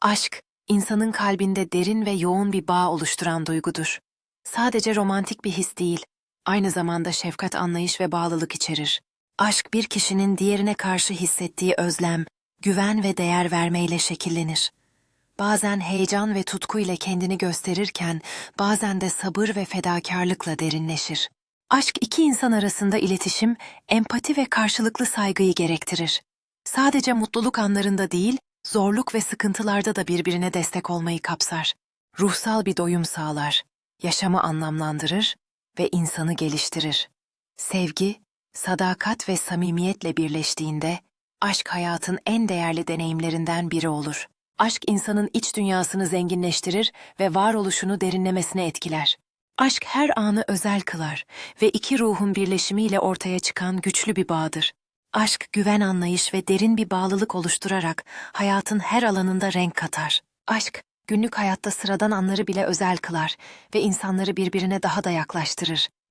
Aşk, insanın kalbinde derin ve yoğun bir bağ oluşturan duygudur. Sadece romantik bir his değil, aynı zamanda şefkat, anlayış ve bağlılık içerir. Aşk bir kişinin diğerine karşı hissettiği özlem, güven ve değer vermeyle şekillenir. Bazen heyecan ve tutkuyla kendini gösterirken, bazen de sabır ve fedakarlıkla derinleşir. Aşk iki insan arasında iletişim, empati ve karşılıklı saygıyı gerektirir. Sadece mutluluk anlarında değil, zorluk ve sıkıntılarda da birbirine destek olmayı kapsar. Ruhsal bir doyum sağlar, yaşamı anlamlandırır ve insanı geliştirir. Sevgi, sadakat ve samimiyetle birleştiğinde aşk hayatın en değerli deneyimlerinden biri olur. Aşk insanın iç dünyasını zenginleştirir ve varoluşunu derinlemesine etkiler. Aşk her anı özel kılar ve iki ruhun birleşimiyle ortaya çıkan güçlü bir bağdır. Aşk, güven anlayış ve derin bir bağlılık oluşturarak hayatın her alanında renk katar. Aşk, günlük hayatta sıradan anları bile özel kılar ve insanları birbirine daha da yaklaştırır.